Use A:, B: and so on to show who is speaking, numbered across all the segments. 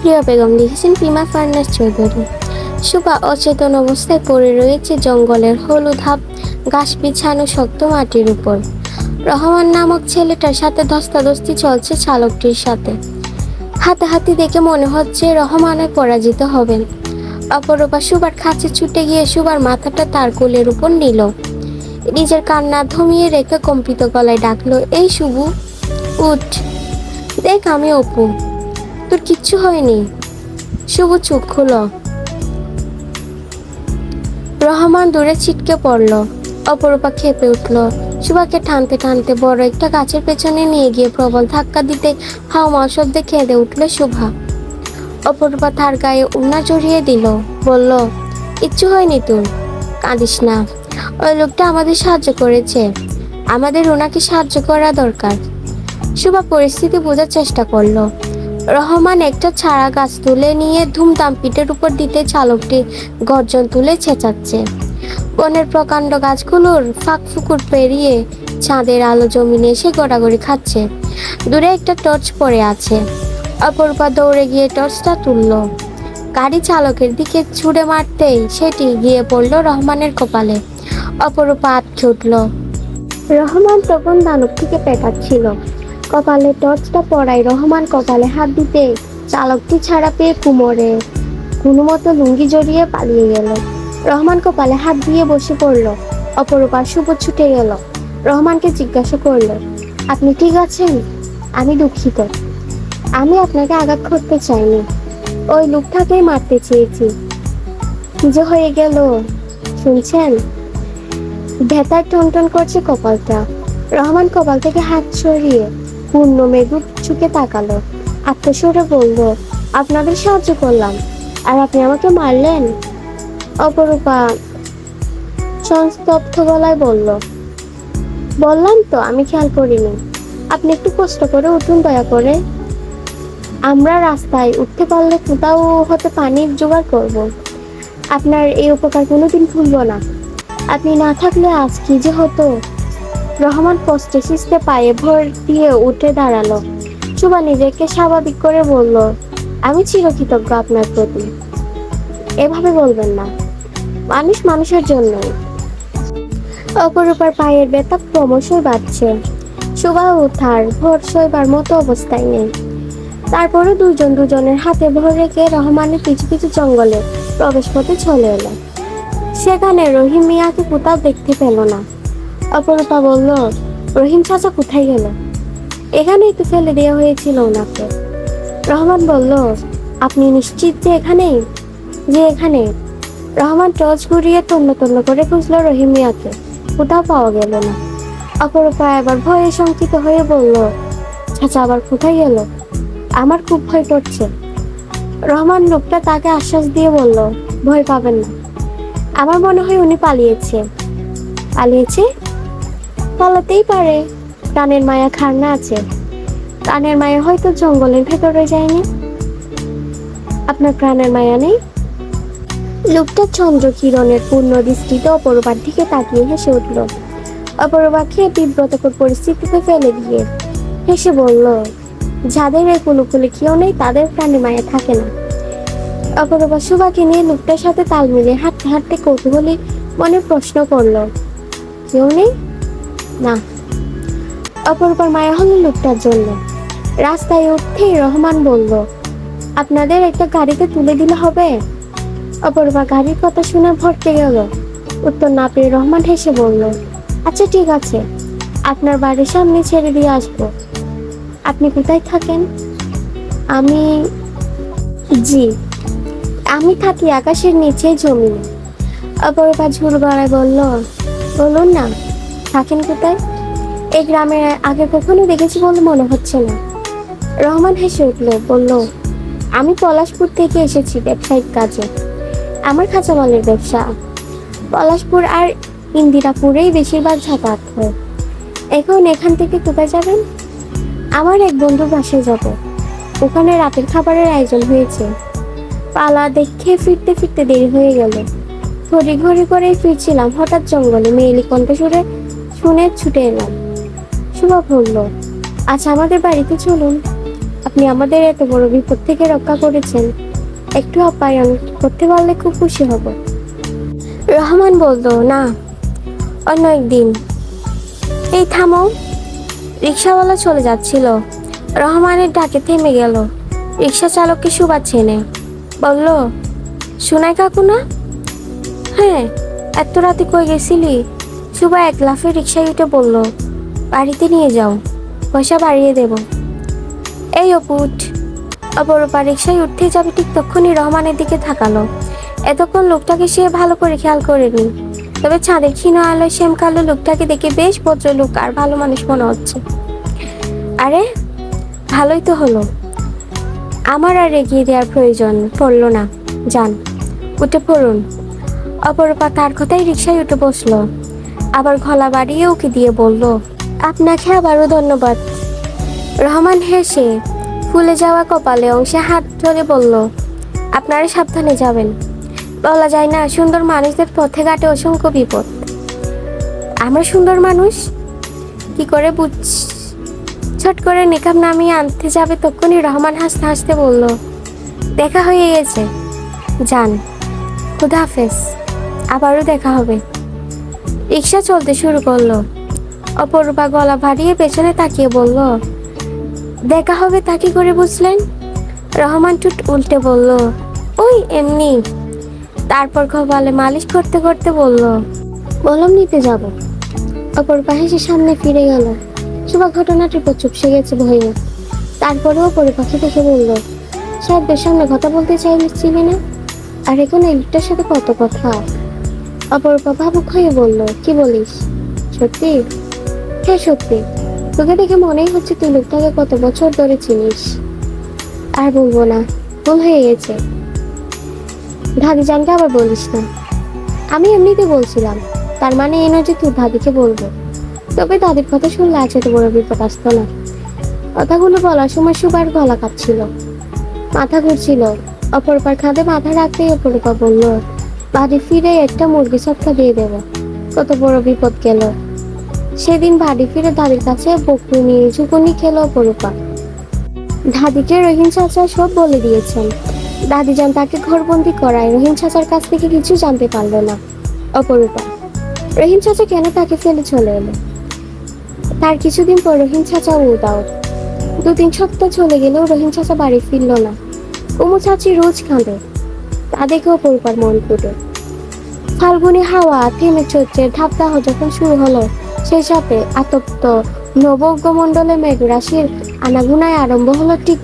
A: প্রিয়া বেগম লিখেছেন পিমা ফার্নাস চৌধুরী। সুবা অচেতন অবস্থায় পড়ে রয়েছে জঙ্গলের হলুদ হাব, ঘাস বিছানো শক্ত মাটির উপর। রহমান নামক ছেলেটার সাথে ধস্তাধস্তি চলছে চালকটির সাথে। হাতাহাতি দেখে মনে হচ্ছে রহমানের পরাজিত হবেন। অপরূপা সুবার কাছে ছুটে গিয়ে সুবার মাথাটা তার কোলের উপর নিল। নিজের কান্না থমিয়ে রেখে কম্পিত গলায় ডাকলো, এই শুভু উঠ। দেখ আমি অপু। তোর কিচ্ছু হয়নি। শুভ চোখ খুলো। রহমান দূরে ছিটকে পড়ল। অপরূপা খেপে উঠল। সুভাকে টানতে টানতে বড় একটা গাছের পেছনে নিয়ে গিয়ে প্রবল ধাক্কা দিতে হাওমা শব্দে কেঁদে উঠল শুভা। অপরূপা তার গায়ে উন্না জড়িয়ে দিল। বলল, কিচ্ছু হয়নি তোর। কাঁদিস না। ওই লোকটা আমাদের সাহায্য করেছে। আমাদের ওনাকে সাহায্য করা দরকার। শুভা পরিস্থিতি বোঝার চেষ্টা করল। রহমান একটা ছাড়া গাছ তুলে নিয়ে ধুমধাম পিঠের উপর দিতে চালকটি গর্জন তুলে ছেঁচাচ্ছে বনের প্রকাণ্ড গাছগুলোর ফাঁক ফুকুর পেরিয়ে চাঁদের আলো জমিনে এসে গড়াগড়ি খাচ্ছে। দূরে একটা টর্চ পড়ে আছে। অপরূপা দৌড়ে গিয়ে টর্চটা তুলল। গাড়ি চালকের দিকে ছুড়ে মারতেই সেটি গিয়ে পড়ল রহমানের কপালে। অপরূপা আটকে উঠল। রহমান তখন দানব থেকে পেটাচ্ছিল। কপালে টর্চটা পড়ায় রহমান কপালে হাত দিতে চালকটি ছাড়া পেয়ে কুমোরে। কোনো মতো লুঙ্গি জড়িয়ে পালিয়ে গেল। রহমান কপালে হাত দিয়ে বসে পড়ল। অপরূপা শুভ ছুটে গেল। রহমানকে জিজ্ঞাসা করল, আপনি ঠিক আছেন? আমি দুঃখিত। আমি আপনাকে আঘাত করতে চাইনি। ওই লোকটাকেই মারতে চেয়েছি। যে হয়ে গেল, শুনছেন? ভেতার টনটন করছে কপালটা। রহমান কপাল থেকে হাত সরিয়ে পূর্ণ মেঘু চুকে তাকালো। আত্মস্বরে বলল, আপনাদের সাহায্য করলাম। আর আপনি আমাকে মারলেন? অপরূপা সংস্তব্ধ গলায় বলল, বললাম তো, আমি খেয়াল করিনি। আপনি একটু কষ্ট করে উঠুন, দয়া করে। আমরা রাস্তায় উঠতে পারলে কোথাও হতে পানির জোগাড় করব। আপনার এই উপকার কোনোদিন ভুলব না। আপনি না থাকলে আজ কি যে হতো? রহমান কষ্টে সিস্তে পায়ে ভর দিয়ে উঠে দাঁড়াল। সুবা নিজেকে স্বাভাবিক করে বলল, আমি চিরকৃতজ্ঞ আপনার প্রতি। এভাবে বলবেন না। মানুষ মানুষের জন্যই। অপরূপার পায়ের ব্যথা ক্রমশই বাড়ছে। সুবা উঠার ভোর সইবার মতো অবস্থায় নেই। তারপরে দুজন দুজনের হাতে ভর রেখে রহমানের পিছু পিছু জঙ্গলে প্রবেশ পথে চলে এলো। সেখানে রহিম মিয়াকে কোথাও দেখতে পেল না। অপরূপা বলল, রহিম চাচা কোথায় গেল? এখানেই তো ফেলে দেওয়া হয়েছিল ওনাকে। রহমান বলল, আপনি নিশ্চিত যে এখানেই? যে এখানে। রহমান টর্চ ঘুরিয়ে তন্ন তন্ন করে খুঁজলো রহিম মিয়াকে। কোথাও পাওয়া গেল না। অপরূপা এবার ভয়ে শঙ্কিত হয়ে বলল, চাচা আবার কোথায় গেল? আমার খুব ভয় করছে। রহমান লোকটা তাকে আশ্বাস দিয়ে বলল, ভয় পাবেন না। আমার মনে হয় উনি পালিয়েছে। পালিয়েছে? পালাতেই পারে। প্রাণের মায়া খান্না আছে। প্রাণের মায়া হয়তো জঙ্গলের ভেতরে যায়নি। আপনার প্রাণের মায়া নেই? লোকটা চন্দ্র কিরণের পূর্ণ দৃষ্টিতে অপরূপার দিকে তাকিয়ে হেসে উঠল। অপরূপাকে বিব্রতকর পরিস্থিতিতে ফেলে দিয়ে হেসে বলল, যাদের এই কুলুকুলে কেউ নেই, তাদের প্রাণে মায়া থাকে না। অপরূপা সুভাকে নিয়ে লোকটার সাথে তাল মিলিয়ে হাঁটতে হাঁটতে কৌতূহলী মনে প্রশ্ন করল, কেউ নেই? না। অপরূপার মায়া হলো লোকটার জন্য রাস্তায় উঠতেই রহমান বলল, আপনাদের একটা গাড়িতে তুলে দিলে হবে? অপরূপা গাড়ির কথা শুনে ভরতে গেল। উত্তর না পেয়ে রহমান হেসে বলল আচ্ছা ঠিক আছে। আপনার বাড়ির সামনে ছেড়ে দিয়ে আসব। আপনি কোথায় থাকেন? আমি, জি, আমি থাকি আকাশের নিচে জমিনে অপরূপা ঝুল গড়ায় বলল, বলুন না থাকেন কোথায়? এই গ্রামে আগে কখনো দেখেছি বলে মনে হচ্ছে না। রহমান হেসে উঠল, বলল, আমি পলাশপুর থেকে এসেছি ব্যবসায়িক কাজে। আমার কাঁচামালের ব্যবসা। পলাশপুর আর ইন্দিরাপুরেই বেশিরভাগ যাতায়াত হয়। এখন এখান থেকে কোথায় যাবেন? আমার এক বন্ধুর বাসায় যাব। ওখানে রাতের খাবারের আয়োজন হয়েছে। পালা দেখে ফিরতে ফিরতে দেরি হয়ে গেল। ঘড়ি ঘড়ি করে ফিরছিলাম হঠাৎ জঙ্গলে। মেয়েলি কণ্ঠ সুরে শুনে ছুটে এলাম। শুভ বলল আচ্ছা আমাদের বাড়িতে চলুন। আপনি আমাদের এত বড় বিপদ থেকে রক্ষা করেছেন। একটু আপ্যায়ন করতে পারলে খুব খুশি হব। রহমান বলতো না, অন্য একদিন। এই থামো। রিক্সাওয়ালা চলে যাচ্ছিল। রহমানের ডাকে থেমে গেল। রিক্সা চালককে সুবাদ চেনে। বলল শোনাই কাকু না? হ্যাঁ এত রাতে কই গেছিলি? সুবা এক লাফে রিক্সায় উঠে বলল, বাড়িতে নিয়ে যাও, পয়সা বাড়িয়ে দেব। এই অপুট অপরূপা রিক্সায় উঠতে যাবে ঠিক তখনই রহমানের দিকে থাকালো। এতক্ষণ লোকটাকে সে ভালো করে খেয়াল করেনি। তবে ছাদের ক্ষীণ আলোয় শ্যাম কালো লোকটাকে দেখে বেশ ভদ্রলোক আর ভালো মানুষ মনে হচ্ছে। আরে, ভালোই তো হলো। আমার আর এগিয়ে দেওয়ার প্রয়োজন পড়ল না। যান, উঠে পড়ুন। অপরূপা তার কথাই রিক্সায় উঠে বসল। আবার গলা বাড়িয়ে ওকে দিয়ে বলল, আপনাকে আবারও ধন্যবাদ। রহমান হেসে ফুলে যাওয়া কপালে অংশে হাত ধরে বলল, আপনারা সাবধানে যাবেন। বলা যায় না, সুন্দর মানুষদের পথে ঘাটে অসংখ্য বিপদ। আমরা সুন্দর মানুষ? কি করে বুঝ ছট করে নিকাম নামিয়ে আনতে যাবে তখনই রহমান হাসতে হাসতে বলল, দেখা হয়ে গেছে। যান। খুদা হাফেজ। আবারও দেখা হবে। রিক্সা চলতে শুরু করল। অপরূপা গলা ভারিয়ে পেছনে তাকিয়ে বলল, দেখা হবে তা কি করে বুঝলেন? রহমান টুট উল্টে বলল, ওই এমনি। তারপর কপালে মালিশ করতে করতে বলল বলম নিতে যাব। অপরূপা হেসে সামনে ফিরে গেল। সুবা ঘটনাটির পর চুপসে গেছে ভয়ে। তারপরেও পরিপাখি দেখে বলল, সাহেবদের সামনে কথা বলতে চাইছিলে না? আর এখন এই সাথে কত কথা? অপরূপা ভাবুক হয়ে বলল, কি বলিস? সত্যি? হ্যাঁ সত্যি। তোকে দেখে মনেই হচ্ছে তুই লোকটাকে কত বছর ধরে চিনিস। আর বলব না, ভুল হয়ে গেছে। দাদি জানকে আবার বলিস না। আমি এমনিতে বলছিলাম, তার মানে এই নয় যে তুই দাদিকে বলব। তবে দাদির কথা শুনলে আছে তো বড় বিপদ আসতো না। কথাগুলো বলার সময় সুবার গলা কাঁপছিল। মাথা ঘুরছিল। অপরপার খাদে মাথা রাখতেই অপরপা বলল বাড়ি ফিরে একটা মুরগি সৎকা দিয়ে দেব। কত বড় বিপদ গেল। সেদিন বাড়ি ফিরে দাদির কাছে বকুনি, ঝুকুনি খেলো অপরূপা। দাদিকে রহিম চাচা সব বলে দিয়েছেন। দাদি দাদিজান তাকে ঘরবন্দি করায়, রহিম চাচার কাছ থেকে কিছু জানতে পারল না। অপরূপা, রহিম চাচা কেন তাকে ফেলে চলে এলো? তার কিছুদিন পর রহিম চাচা উদাও। দু তিন সপ্তাহ চলে গেলেও রহিম চাচা বাড়ি ফিরল না। উমু চাচি রোজ কাঁদে। তা দেখে অপরূপার মন টুটে ফাল্গুনি হাওয়া থেমে চলছে ধাপদাহ যখন শুরু হলো, সেই সাথে আতপ্ত নবজ্ঞমণ্ডলে মেঘরাশির আনাগুনায় আরম্ভ হলো ঠিক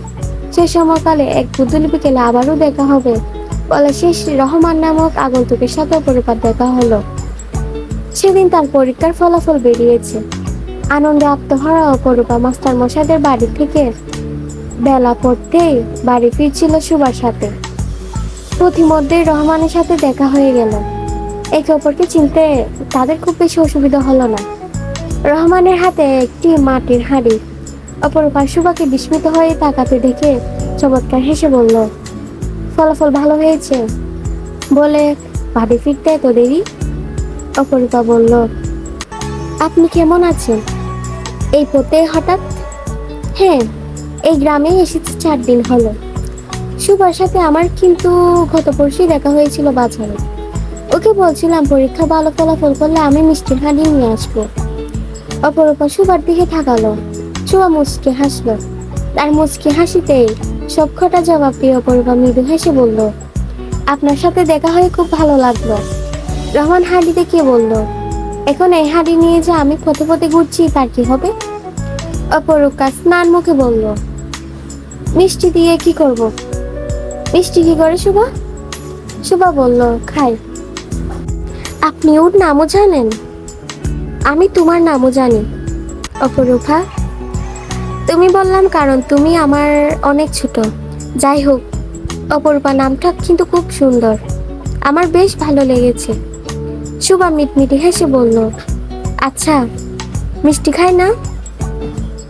A: সে সময়কালে এক বুদুল বিকেলে আবারও দেখা হবে। বলে শেষ রহমান নামক আগন্তুকের সাথে অপরূপার দেখা হলো। সেদিন তার পরীক্ষার ফলাফল বেরিয়েছে। আনন্দে আত্মহারা অপরূপা মাস্টার মশাইদের বাড়ি থেকে বেলা পড়তেই বাড়ি ফিরছিল সুবার সাথে। প্রতিমধ্যেই রহমানের সাথে দেখা হয়ে গেল। একে অপরকে চিনতে তাদের খুব বেশি অসুবিধা হলো না। রহমানের হাতে একটি মাটির হাঁড়ি। অপরূপা সুবাকে বিস্মিত হয়ে তাকাতে দেখে চমৎকার হেসে বলল, ফলাফল ভালো হয়েছে। বলে, বাড়ি ফিরতে এত দেরি? অপরূপা বলল, আপনি কেমন আছেন? এই পথে হঠাৎ? হ্যাঁ এই গ্রামে এসেছি চার দিন হলো। সুভার সাথে আমার কিন্তু গত পরশুই দেখা হয়েছিল বাজারে। ওকে বলছিলাম, পরীক্ষা ভালো ফলাফল করলে আমি মিষ্টির হাঁড়ি নিয়ে আসব। অপরূপা সুভার দিকে থাকালো সুভা মুচকে হাসলো। তার মুচকি হাসিতেই সব কটা জবাব দিয়ে অপরূপা মৃদু হেসে বলল, আপনার সাথে দেখা হয়ে খুব ভালো লাগল। রহমান হাঁড়িতে কে বলল, এখন এই হাঁড়ি নিয়ে যে আমি পথে পথে ঘুরছি, তার কি হবে? অপরূপা স্নান মুখে বলল, মিষ্টি দিয়ে কি করব? মিষ্টি কি করে, শুভা? শুভা বলল, খাই। আপনি ওর নামও জানেন। আমি তোমার নামও জানি। অপরূপা, তুমি বললাম কারণ তুমি আমার অনেক ছোট। যাই হোক, অপরূপা নামটা কিন্তু খুব সুন্দর। আমার বেশ ভালো লেগেছে। শুভা মিটমিটি হেসে বলল আচ্ছা মিষ্টি খায় না?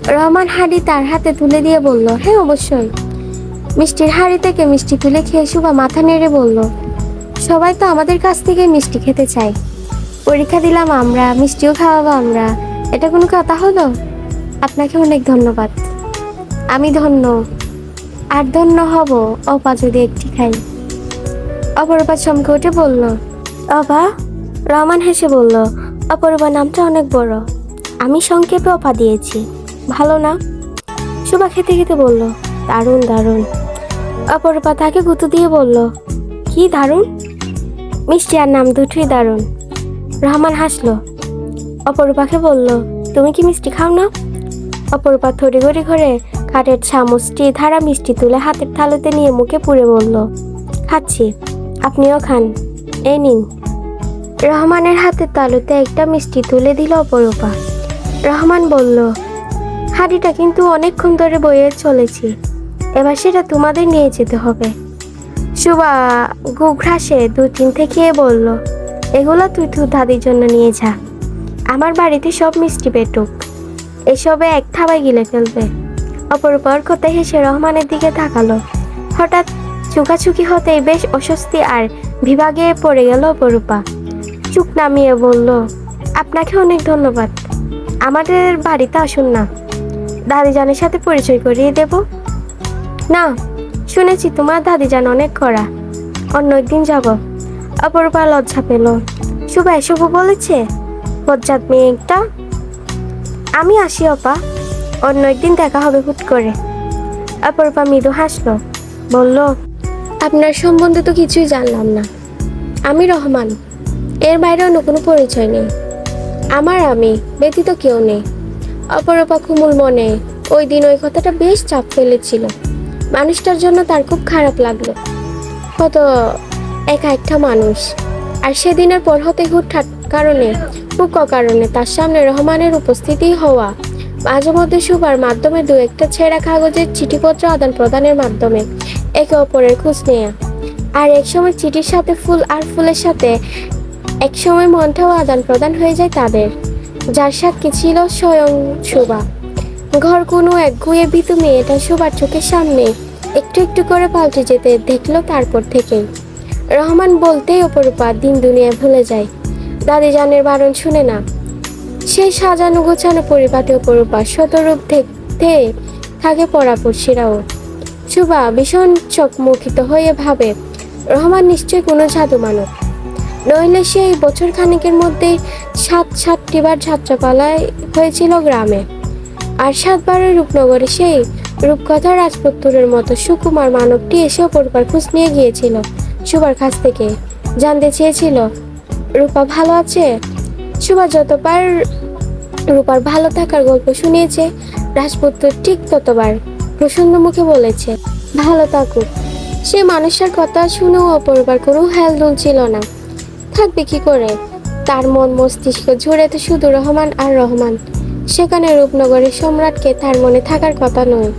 A: রহমান হাঁড়ি তার হাতে তুলে দিয়ে বলল হ্যাঁ অবশ্যই। মিষ্টির হাঁড়ি থেকে মিষ্টি তুলে খেয়ে শুভা মাথা নেড়ে বলল সবাই তো আমাদের কাছ থেকে মিষ্টি খেতে চায়। পরীক্ষা দিলাম আমরা, মিষ্টিও খাওয়াবো আমরা। এটা কোনো কথা হলো? আপনাকে অনেক ধন্যবাদ। আমি ধন্য। আর ধন্য হব, অপা যদি একটি খাই অপরূপা চমকে উঠে বলল, অপা? রহমান হেসে বলল, অপরূপা নামটা অনেক বড়। আমি সংক্ষেপে অপা দিয়েছি। ভালো না? সুবা খেতে খেতে বলল, দারুণ দারুণ। অপরূপা তাকে গুঁতো দিয়ে বলল, কি দারুণ? মিষ্টি আর নাম দুটোই দারুণ। রহমান হাসলো। অপরূপাকে বলল, তুমি কি মিষ্টি খাও না? অপরূপা থরি ঘড়ি ঘরে কাঠের চামচটি ধারা মিষ্টি তুলে হাতের থালোতে নিয়ে মুখে পুড়ে বলল, খাচ্ছি, আপনিও খান, এই নিন। রহমানের হাতের তালুতে একটা মিষ্টি তুলে দিল অপরূপা। রহমান বলল, হাঁড়িটা কিন্তু অনেকক্ষণ ধরে বয়ে চলেছি, এবার সেটা তোমাদের নিয়ে যেতে হবে। সুবা গুঘ্রাসে দু তিন থেকে বলল, এগুলো তুই তুই দাদির জন্য নিয়ে যা। আমার বাড়িতে সব মিষ্টি পেটুক এসবে এক থাবায় গিলে ফেলবে। অপরূপার কথা হেসে রহমানের দিকে তাকালো। হঠাৎ চুকাচুকি হতেই বেশ অস্বস্তি আর বিভাগে পড়ে গেল অপরূপা। চুপ নামিয়ে বলল, আপনাকে অনেক ধন্যবাদ। আমাদের বাড়িতে আসুন না। দাদিজানের সাথে পরিচয় করিয়ে দেব? না শুনেছি তোমার দাদিজান অনেক কড়া। অন্য একদিন যাব। অপরূপা লজ্জা পেল। শুভ শুভ বলেছে, বজ্জাত মেয়ে একটা। আমি আসি অপা। অন্য একদিন দেখা হবে হুট করে অপরূপা মৃদু হাসলো। বলল, আপনার সম্বন্ধে তো কিছুই জানলাম না। আমি রহমান। এর বাইরে অন্য কোনো পরিচয় নেই। আমার আমি, ব্যতীত কেউ নেই। অপরূপা কুমুল মনে ওই দিন ওই কথাটা বেশ চাপ ফেলেছিল। মানুষটার জন্য তার খুব খারাপ লাগল। কত একা একটা মানুষ। আর সেদিনের পর হতে হুটহাট কারণে খুব কারণে তার সামনে রহমানের উপস্থিতি হওয়া, মাঝে মধ্যে সুবার মাধ্যমে দু একটা ছেঁড়া কাগজের চিঠিপত্র আদান প্রদানের মাধ্যমে একে অপরের খোঁজ নেয়া। আর এক সময় চিঠির সাথে ফুল আর ফুলের সাথে এক সময় মনটাও আদান প্রদান হয়ে যায় তাদের, যার সাক্ষী ছিল স্বয়ং শোভা ঘর কোনো এক গুয়ে ভীতু মেয়েটা শোভার চোখের সামনে একটু একটু করে পাল্টে যেতে দেখল তারপর থেকেই রহমান বলতেই অপরূপা দিন দুনিয়া ভুলে যায়। দাদি জানের বারণ শুনে না। সেই সাজানো গোছানো পরিপাটি অপরূপা শতরূপ দেখতে থাকে পরাপড়শিরাও শুভা ভীষণ চোখমুখিত হয়ে ভাবে, রহমান নিশ্চয়ই কোনো জাদু মানব। নইলে সেই বছর খানিকের মধ্যে সাত সাতটিবার যাত্রাপালায় হয়েছিল গ্রামে। আর সাতবারের রূপনগরে সেই রূপকথা রাজপুত্রের মতো সুকুমার মানবটি এসে অপরূপার খোঁজ নিয়ে গিয়েছিল। সুবার কাছ থেকে জানতে চেয়েছিল, রূপা ভালো আছে? সুভা যতবার রূপার ভালো থাকার গল্প শুনিয়েছে রাজপুত্র ঠিক ততবার প্রসন্ন মুখে বলেছে, ভালো থাকুক। সে মানুষের কথা শুনেও অপরবার কোনো হেলদুল ছিল না। থাকবে কি করে? তার মন মস্তিষ্ক জুড়ে তো শুধু রহমান আর রহমান। সেখানে রূপনগরের সম্রাটকে তার মনে থাকার কথা নয়।